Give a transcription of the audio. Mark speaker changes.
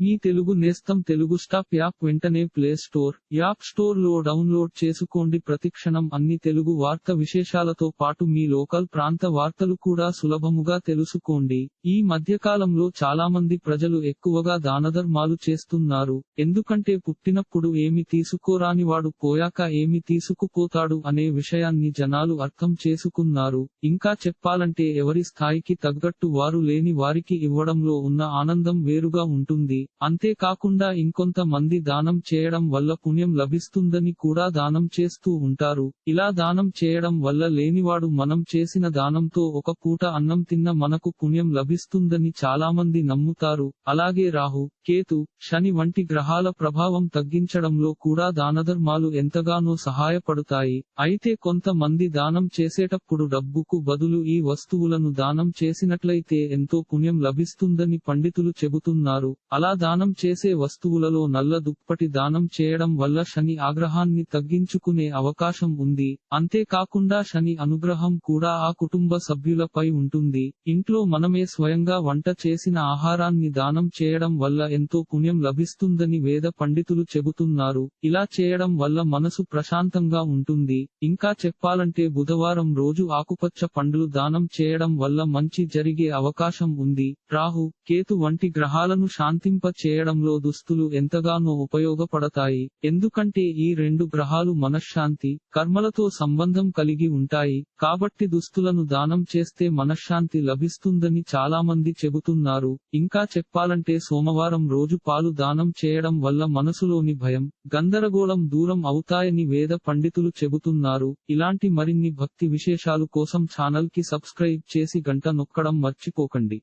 Speaker 1: మీ తెలుగు నేస్తం Telugu stop app వెంటనే play store app స్టోర్లో డౌన్లోడ్ చేసుకోండి. ప్రతిక్షణం అన్ని తెలుగు వార్త విశేషాలతో పాటు మీ లోకల్ ప్రాంత వార్తలు కూడా సులభముగా తెలుసుకోండి. ఈ మధ్యకాలంలో చాలా మంది ప్రజలు ఎక్కువగా దానధర్మాలు చేస్తున్నారు. ఎందుకంటే పుట్టినప్పుడు ఏమి తీసుకోరాని వాడు పోయాక ఏమి తీసుకుపోతాడు అనే విషయాన్ని జనాలు అర్థం చేసుకున్నారు. ఇంకా చెప్పాలంటే ఎవరి స్థాయికి తగ్గట్టు వారు లేని వారికి ఇవ్వడంలో ఉన్న ఆనందం వేరుగా ఉంటుంది. అంతేకాకుండా ఇంకొంత మంది దానం చేయడం వల్ల పుణ్యం లభిస్తుందని కూడా దానం చేస్తూ ఉంటారు. ఇలా దానం చేయడం వల్ల లేనివాడు మనం చేసిన దానంతో ఒక పూట అన్నం తిన్న మనకు పుణ్యం లభిస్తుందని చాలామంది నమ్ముతారు. అలాగే రాహు కేతు శని వంటి గ్రహాల ప్రభావం తగ్గించడంలో కూడా దానధర్మాలు ఎంతగానో సహాయపడుతాయి. అయితే కొంతమంది దానం చేసేటప్పుడు డబ్బుకు బదులు ఈ వస్తువులను దానం చేసినట్లయితే ఎంతో పుణ్యం లభిస్తుందని పండితులు చెబుతున్నారు. అలా దానం చేసే వస్తువులలో నల్ల దుప్పటి దానం చేయడం వల్ల శని ఆగ్రహాన్ని తగ్గించుకునే అవకాశం ఉంది. అంతేకాకుండా శని అనుగ్రహం కూడా ఆ కుటుంబ సభ్యులపై ఉంటుంది. ఇంట్లో మనమే స్వయంగా వంట చేసిన ఆహారాన్ని దానం చేయడం వల్ల ఎంతో పుణ్యం లభిస్తుందని వేద పండితులు చెబుతున్నారు. ఇలా చేయడం వల్ల మనసు ప్రశాంతంగా ఉంటుంది. ఇంకా చెప్పాలంటే బుధవారం రోజు ఆకుపచ్చ పండ్లు దానం చేయడం వల్ల మంచి జరిగే అవకాశం ఉంది. రాహు కేతు వంటి గ్రహాలను శాంతింప చేయడంలో దుస్తులు ఎంతగానో ఉపయోగపడతాయి. ఎందుకంటే ఈ రెండు గ్రహాలు మనశ్శాంతి కర్మలతో సంబంధం కలిగి ఉంటాయి. కాబట్టి దుస్తులను దానం చేస్తే మనశ్శాంతి లభిస్తుందని చాలా మంది చెబుతున్నారు. ఇంకా చెప్పాలంటే సోమవారం రోజు పాలు దానం చేయడం వల్ల మనసులోని భయం గందరగోళం దూరం అవుతాయని వేద పండితులు చెబుతున్నారు. ఇలాంటి మరిన్ని భక్తి విశేషాలు కోసం ఛానల్కి సబ్స్క్రైబ్ చేసి గంట నొక్కడం మర్చిపోకండి.